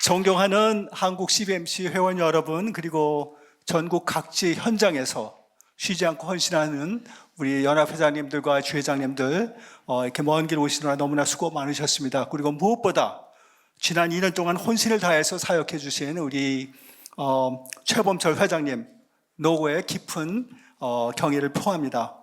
존경하는 한국 CBMC 회원 여러분 그리고 전국 각지 현장에서 쉬지 않고 헌신하는 우리 연합회장님들과 주회장님들 어, 이렇게 먼 길 오시느라 너무나 수고 많으셨습니다. 그리고 무엇보다 지난 2년 동안 혼신을 다해서 사역해 주신 우리 어, 최범철 회장님 노고의 깊은 어, 경의를 표합니다.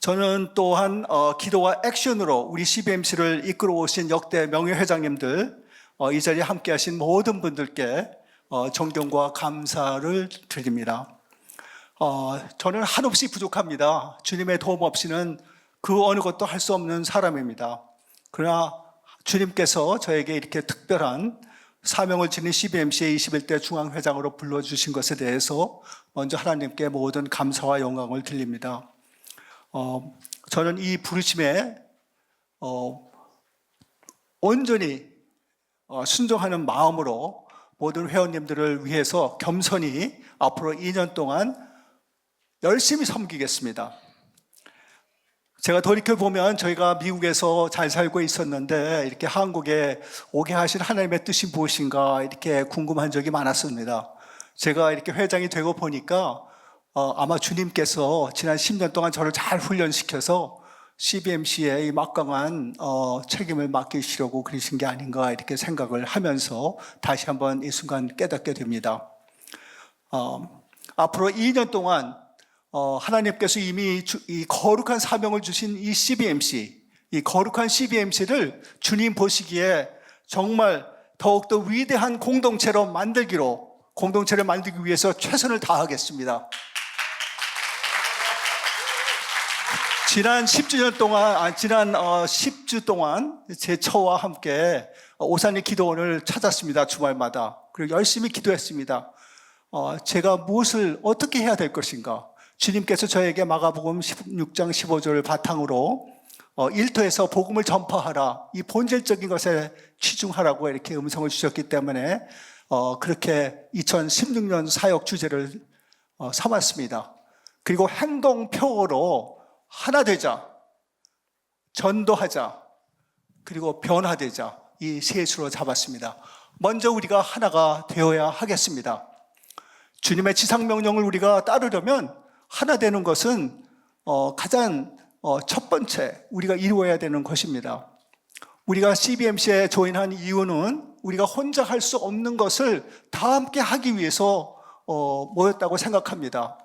저는 또한 어, 기도와 액션으로 우리 CBMC를 이끌어 오신 역대 명예회장님들 어, 이 자리에 함께 하신 모든 분들께 어, 존경과 감사를 드립니다. 어, 저는 한없이 부족합니다. 주님의 도움 없이는 그 어느 것도 할 수 없는 사람입니다. 그러나 주님께서 저에게 이렇게 특별한 사명을 지닌 CBMC의 21대 중앙회장으로 불러주신 것에 대해서 먼저 하나님께 모든 감사와 영광을 드립니다. 어, 저는 이 부르심에 어, 온전히 어, 순종하는 마음으로 모든 회원님들을 위해서 겸손히 앞으로 2년 동안 열심히 섬기겠습니다. 제가 돌이켜 보면 저희가 미국에서 잘 살고 있었는데 이렇게 한국에 오게 하신 하나님의 뜻이 무엇인가 이렇게 궁금한 적이 많았습니다. 제가 이렇게 회장이 되고 보니까 어, 아마 주님께서 지난 10년 동안 저를 잘 훈련시켜서 CBMC의 이 막강한 어, 책임을 맡기시려고 그러신 게 아닌가 이렇게 생각을 하면서 다시 한번 이 순간 깨닫게 됩니다. 어, 앞으로 2년 동안 어, 하나님께서 이미 주- 이 거룩한 사명을 주신 이 CBMC, 이 거룩한 CBMC를 주님 보시기에 정말 더욱더 위대한 공동체로 만들기로 공동체를 만들기 위해서 최선을 다하겠습니다. 지난 10주년 동안, 아, 지난 어, 10주 동안 제 처와 함께 오산리 기도원을 찾았습니다. 주말마다. 그리고 열심히 기도했습니다. 어, 제가 무엇을 어떻게 해야 될 것인가? 주님께서 저에게 마가복음 16장 15절을 바탕으로 어, 일터에서 복음을 전파하라. 이 본질적인 것에 치중하라고 이렇게 음성을 주셨기 때문에 어, 그렇게 2016년 사역 주제를 어, 삼았습니다. 그리고 행동표로 하나 되자, 전도하자, 그리고 변화되자 이세 수로 잡았습니다. 먼저 우리가 하나가 되어야 하겠습니다. 주님의 지상 명령을 우리가 따르려면 하나 되는 것은 어, 가장 어, 첫 번째 우리가 이루어야 되는 것입니다. 우리가 CBMC에 조인한 이유는 우리가 혼자 할 수 없는 것을 다 함께 하기 위해서 어, 모였다고 생각합니다.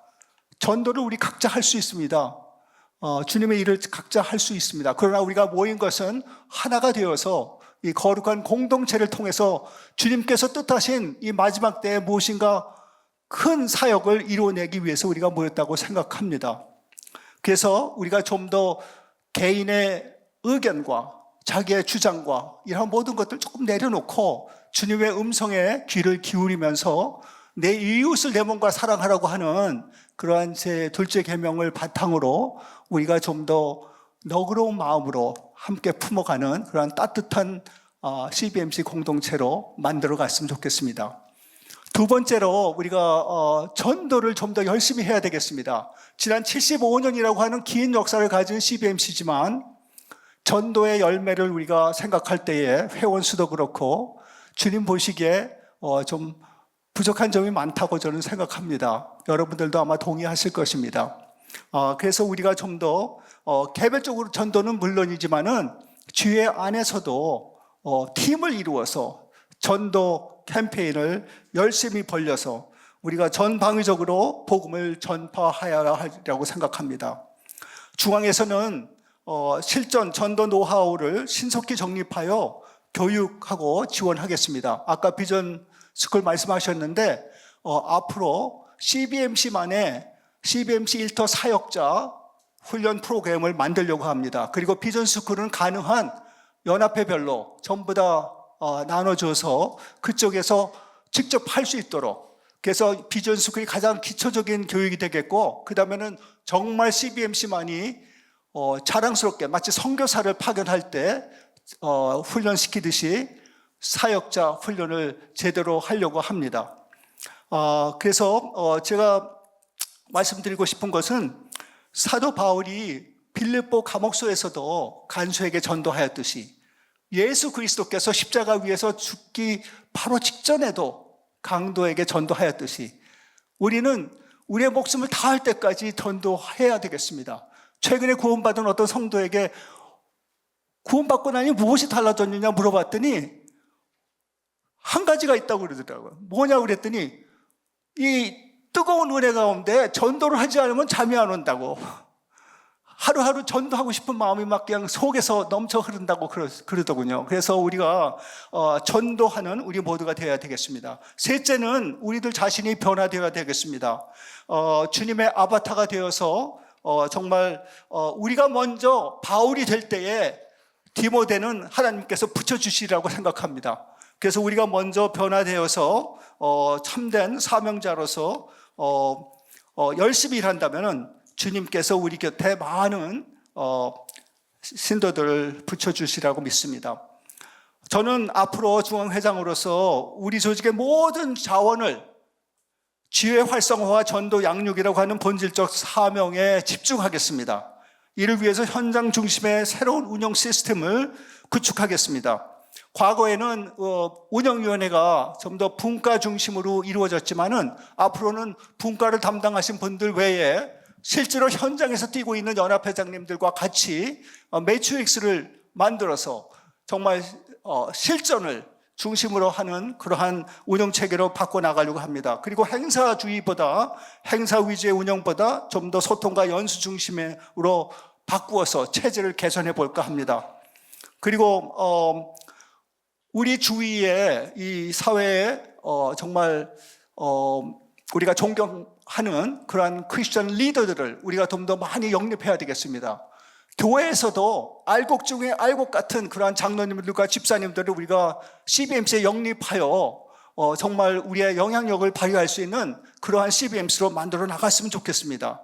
전도를 우리 각자 할 수 있습니다. 어, 주님의 일을 각자 할 수 있습니다. 그러나 우리가 모인 것은 하나가 되어서 이 거룩한 공동체를 통해서 주님께서 뜻하신 이 마지막 때에 무엇인가 큰 사역을 이루어내기 위해서 우리가 모였다고 생각합니다. 그래서 우리가 좀 더 개인의 의견과 자기의 주장과 이런 모든 것들 조금 내려놓고 주님의 음성에 귀를 기울이면서 내 이웃을 내 몸과 사랑하라고 하는 그러한 제 둘째 계명을 바탕으로 우리가 좀 더 너그러운 마음으로 함께 품어가는 그러한 따뜻한 어, CBMC 공동체로 만들어 갔으면 좋겠습니다. 두 번째로 우리가 어, 전도를 좀 더 열심히 해야 되겠습니다. 지난 75년이라고 하는 긴 역사를 가진 CBMC지만 전도의 열매를 우리가 생각할 때에 회원 수도 그렇고 주님 보시기에 어, 좀 부족한 점이 많다고 저는 생각합니다. 여러분들도 아마 동의하실 것입니다. 어, 그래서 우리가 좀더 어, 개별적으로 전도는 물론이지만은 주회 안에서도 어, 팀을 이루어서 전도 캠페인을 열심히 벌려서 우리가 전방위적으로 복음을 전파하여야 하리라고 생각합니다. 중앙에서는 어, 실전 전도 노하우를 신속히 정립하여 교육하고 지원하겠습니다. 아까 비전 스쿨 말씀하셨는데 어, 앞으로 CBMC만의 CBMC 일터 사역자 훈련 프로그램을 만들려고 합니다. 그리고 비전 스쿨은 가능한 연합회별로 전부 다 어, 나눠줘서 그쪽에서 직접 할 수 있도록 그래서 비전 스쿨이 가장 기초적인 교육이 되겠고 그 다음에는 정말 CBMC만이 어, 자랑스럽게 마치 선교사를 파견할 때 어, 훈련시키듯이 사역자 훈련을 제대로 하려고 합니다. 어, 그래서 어, 제가 말씀드리고 싶은 것은 사도 바울이 빌립보 감옥소에서도 간수에게 전도하였듯이 예수 그리스도께서 십자가 위에서 죽기 바로 직전에도 강도에게 전도하였듯이 우리는 우리의 목숨을 다할 때까지 전도해야 되겠습니다. 최근에 구원받은 어떤 성도에게 구원받고 나니 무엇이 달라졌느냐 물어봤더니 한 가지가 있다고 그러더라고요. 뭐냐 그랬더니 이 뜨거운 은혜 가운데 전도를 하지 않으면 잠이 안 온다고. 하루하루 전도하고 싶은 마음이 막 그냥 속에서 넘쳐 흐른다고 그러, 그러더군요. 그래서 우리가 어, 전도하는 우리 모두가 되어야 되겠습니다. 셋째는 우리들 자신이 변화되어야 되겠습니다. 어, 주님의 아바타가 되어서 어, 정말 어, 우리가 먼저 바울이 될 때에 디모데는 하나님께서 붙여주시라고 생각합니다. 그래서 우리가 먼저 변화되어서 어, 참된 사명자로서 어, 어, 열심히 일한다면은 주님께서 우리 곁에 많은 어, 신도들을 붙여주시라고 믿습니다. 저는 앞으로 중앙회장으로서 우리 조직의 모든 자원을 지혜 활성화와 전도 양육이라고 하는 본질적 사명에 집중하겠습니다. 이를 위해서 현장 중심의 새로운 운영 시스템을 구축하겠습니다. 과거에는 어, 운영위원회가 좀 더 분과 중심으로 이루어졌지만은 앞으로는 분과를 담당하신 분들 외에 실제로 현장에서 뛰고 있는 연합회장님들과 같이 어, 매트릭스를 만들어서 정말 어, 실전을 중심으로 하는 그러한 운영 체계로 바꿔 나가려고 합니다. 그리고 행사주의보다 행사 위주의 운영보다 좀 더 소통과 연수 중심으로 바꾸어서 체제를 개선해 볼까 합니다. 그리고 어, 우리 주위에 이 사회에 어, 정말 어, 우리가 존경하는 그러한 크리스천 리더들을 우리가 좀 더 많이 영입해야 되겠습니다. 교회에서도 알곡 중에 알곡 같은 그러한 장로님들과 집사님들을 우리가 CBMC에 영입하여 어, 정말 우리의 영향력을 발휘할 수 있는 그러한 CBMC로 만들어 나갔으면 좋겠습니다.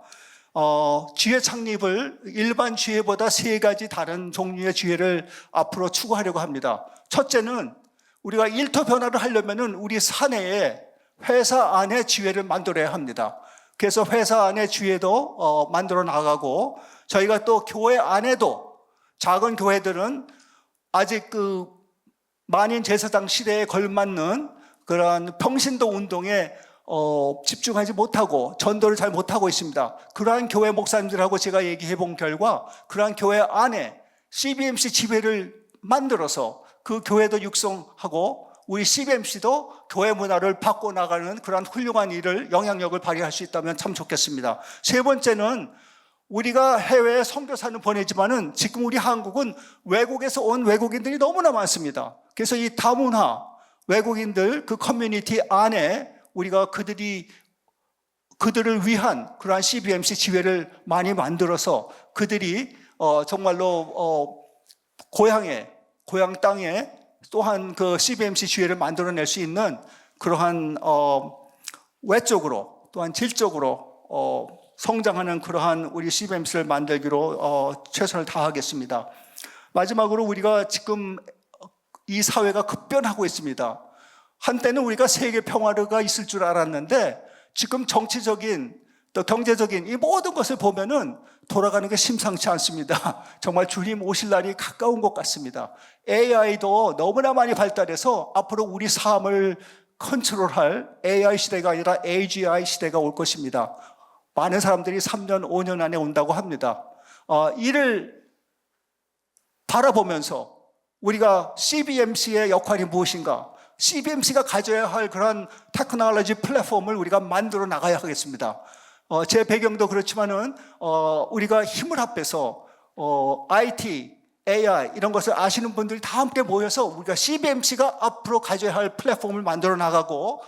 어, 지혜 창립을 일반 지혜보다 세 가지 다른 종류의 지혜를 앞으로 추구하려고 합니다. 첫째는 우리가 일터 변화를 하려면은 우리 사내에 회사 안에 지혜를 만들어야 합니다. 그래서 회사 안에 지혜도 어, 만들어 나가고 저희가 또 교회 안에도 작은 교회들은 아직 그 만인 제사장 시대에 걸맞는 그러한 평신도 운동에 어, 집중하지 못하고 전도를 잘 못하고 있습니다. 그러한 교회 목사님들하고 제가 얘기해 본 결과 그러한 교회 안에 CBMC 지회를 만들어서 그 교회도 육성하고 우리 CBMC도 교회 문화를 바꿔 나가는 그러한 훌륭한 일을 영향력을 발휘할 수 있다면 참 좋겠습니다. 세 번째는 우리가 해외에 선교사는 보내지만은 지금 우리 한국은 외국에서 온 외국인들이 너무나 많습니다. 그래서 이 다문화 외국인들 그 커뮤니티 안에 우리가 그들이 그들을 위한 그러한 CBMC 지회를 많이 만들어서 그들이 어 정말로 어 고향에 고향 땅에 또한 그 CBMC 지회를 만들어낼 수 있는 그러한 어 외적으로 또한 질적으로 어 성장하는 그러한 우리 CBMC를 만들기로 어 최선을 다하겠습니다. 마지막으로 우리가 지금 이 사회가 급변하고 있습니다. 한때는 우리가 세계 평화가 있을 줄 알았는데 지금 정치적인 또 경제적인 이 모든 것을 보면은 돌아가는 게 심상치 않습니다. 정말 주님 오실 날이 가까운 것 같습니다. AI도 너무나 많이 발달해서 앞으로 우리 삶을 컨트롤할 AI 시대가 아니라 AGI 시대가 올 것입니다. 많은 사람들이 3년, 5년 안에 온다고 합니다. 어, 이를 바라보면서 우리가 CBMC의 역할이 무엇인가? CBMC가 가져야 할 그런 테크놀로지 플랫폼을 우리가 만들어 나가야 하겠습니다. 어, 제 배경도 그렇지만은 어, 우리가 힘을 합해서 어, IT, AI 이런 것을 아시는 분들이 다 함께 모여서 우리가 CBMC가 앞으로 가져야 할 플랫폼을 만들어 나가고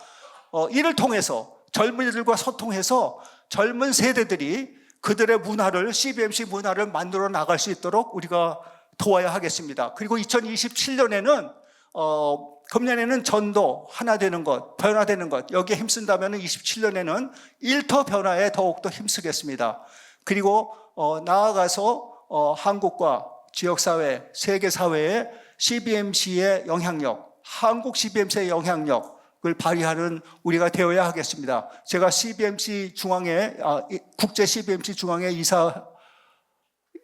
어, 이를 통해서 젊은이들과 소통해서 젊은 세대들이 그들의 문화를 CBMC 문화를 만들어 나갈 수 있도록 우리가 도와야 하겠습니다. 그리고 2027년에는 어, 금년에는 전도 하나 되는 것, 변화되는 것 여기에 힘쓴다면 27년에는 일터 변화에 더욱더 힘쓰겠습니다. 그리고 어, 나아가서 어, 한국과 지역사회, 세계사회에 CBMC의 영향력, 한국 CBMC의 영향력 을 발휘하는 우리가 되어야 하겠습니다. 제가 CBMC 중앙에, 아, 국제 CBMC 중앙의 이사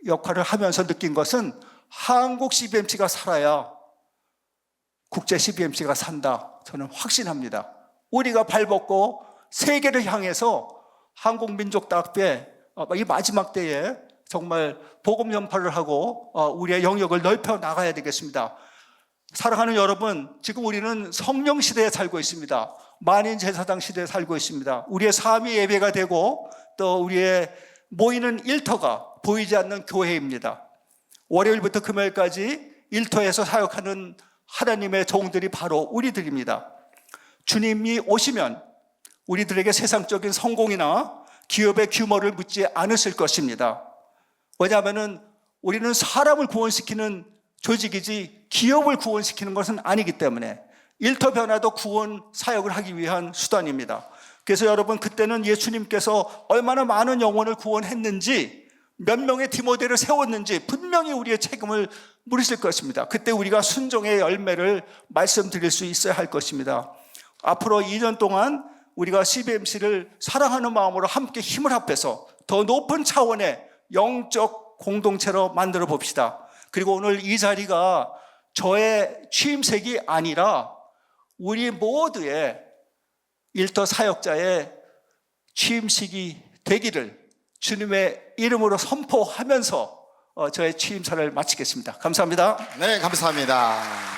역할을 하면서 느낀 것은 한국 CBMC가 살아야 국제 CBMC가 산다. 저는 확신합니다. 우리가 발벗고 세계를 향해서 한국민족대학교의 어, 이 마지막 때에 정말 복음 전파를 하고 어, 우리의 영역을 넓혀 나가야 되겠습니다. 사랑하는 여러분, 지금 우리는 성령 시대에 살고 있습니다. 만인 제사장 시대에 살고 있습니다. 우리의 삶이 예배가 되고 또 우리의 모이는 일터가 보이지 않는 교회입니다. 월요일부터 금요일까지 일터에서 사역하는 하나님의 종들이 바로 우리들입니다. 주님이 오시면 우리들에게 세상적인 성공이나 기업의 규모를 묻지 않으실 것입니다. 왜냐하면 우리는 사람을 구원시키는 조직이지 기업을 구원시키는 것은 아니기 때문에 일터 변화도 구원 사역을 하기 위한 수단입니다. 그래서 여러분 그때는 예수님께서 얼마나 많은 영혼을 구원했는지 몇 명의 디모데를 세웠는지 분명히 우리의 책임을 물으실 것입니다. 그때 우리가 순종의 열매를 말씀드릴 수 있어야 할 것입니다. 앞으로 2년 동안 우리가 CBMC를 사랑하는 마음으로 함께 힘을 합해서 더 높은 차원의 영적 공동체로 만들어 봅시다. 그리고 오늘 이 자리가 저의 취임색이 아니라 우리 모두의 일터 사역자의 취임식이 되기를 주님의 이름으로 선포하면서 어, 저의 취임사를 마치겠습니다. 감사합니다. 네, 감사합니다. 네.